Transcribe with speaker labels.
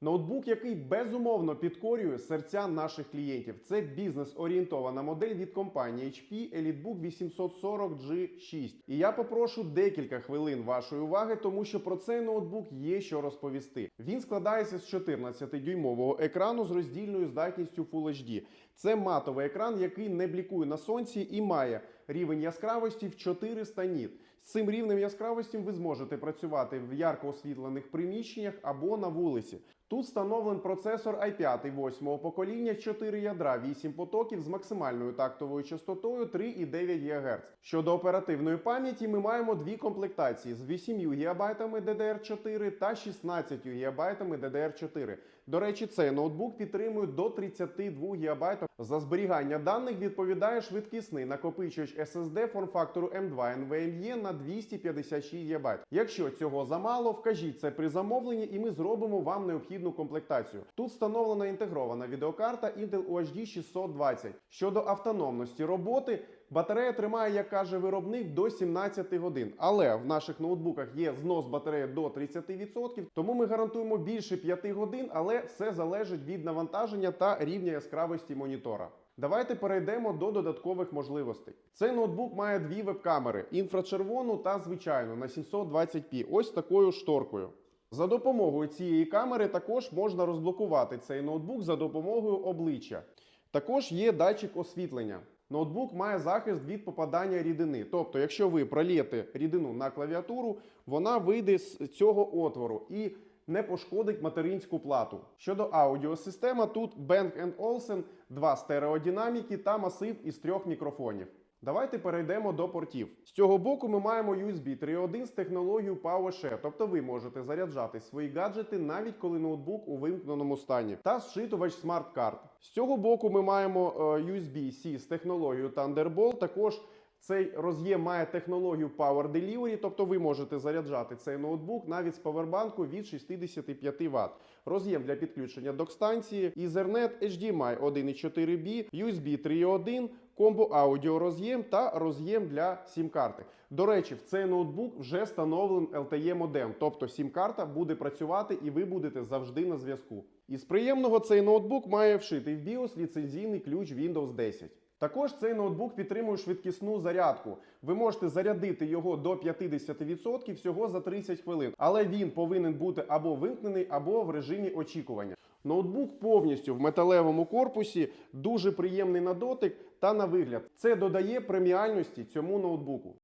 Speaker 1: Ноутбук, який безумовно підкорює серця наших клієнтів. Це бізнес-орієнтована модель від компанії HP EliteBook 840G6. І я попрошу декілька хвилин вашої уваги, тому що про цей ноутбук є що розповісти. Він складається з 14-дюймового екрану з роздільною здатністю Full HD. Це матовий екран, який не блікує на сонці і має рівень яскравості в 400 ніт. З цим рівнем яскравості ви зможете працювати в ярко освітлених приміщеннях або на вулиці. Тут встановлений процесор i5 8 покоління, 4 ядра, 8 потоків з максимальною тактовою частотою 3,9 ГГц. Щодо оперативної пам'яті, ми маємо дві комплектації з 8 ГБ DDR4 та 16 ГБ DDR4. До речі, цей ноутбук підтримує до 32 ГБ. За зберігання даних відповідає швидкісний накопичувач SSD форм-фактору M2 NVMe на 256 ГБ. Якщо цього замало, вкажіть це при замовленні, і ми зробимо вам необхідну комплектацію. Тут встановлена інтегрована відеокарта Intel UHD 620. Щодо автономності роботи, батарея тримає, як каже виробник, до 17 годин. Але в наших ноутбуках є знос батареї до 30%, тому ми гарантуємо більше 5 годин, але все залежить від навантаження та рівня яскравості монітора. Давайте перейдемо до додаткових можливостей. Цей ноутбук має дві веб-камери: інфрачервону та звичайну на 720p. Ось такою шторкою. За допомогою цієї камери також можна розблокувати цей ноутбук за допомогою обличчя. Також є датчик освітлення. Ноутбук має захист від попадання рідини. Тобто, якщо ви пролієте рідину на клавіатуру, вона вийде з цього отвору і не пошкодить материнську плату. Щодо аудіосистеми, тут Bang Olufsen, два стереодинаміки та масив із трьох мікрофонів. Давайте перейдемо до портів. З цього боку ми маємо USB 3.1 з технологією PowerShare, тобто ви можете заряджати свої гаджети навіть коли ноутбук у вимкненому стані, та зшитувач смарт-карт. З цього боку ми маємо е, USB-C з технологією Thunderbolt. Також цей роз'єм має технологію Power Delivery, тобто ви можете заряджати цей ноутбук навіть з павербанку від 65 Вт. Роз'єм для підключення док-станції, Ethernet, HDMI 1.4B, USB 3.1, комбо аудіо роз'єм та роз'єм для сім-карти. До речі, в цей ноутбук вже встановлений LTE модем, тобто сім-карта буде працювати і ви будете завжди на зв'язку. Із приємного цей ноутбук має вшитий в BIOS ліцензійний ключ Windows 10. Також цей ноутбук підтримує швидкісну зарядку. Ви можете зарядити його до 50% всього за 30 хвилин, але він повинен бути або вимкнений, або в режимі очікування. Ноутбук повністю в металевому корпусі, дуже приємний на дотик та на вигляд. Це додає преміальності цьому ноутбуку.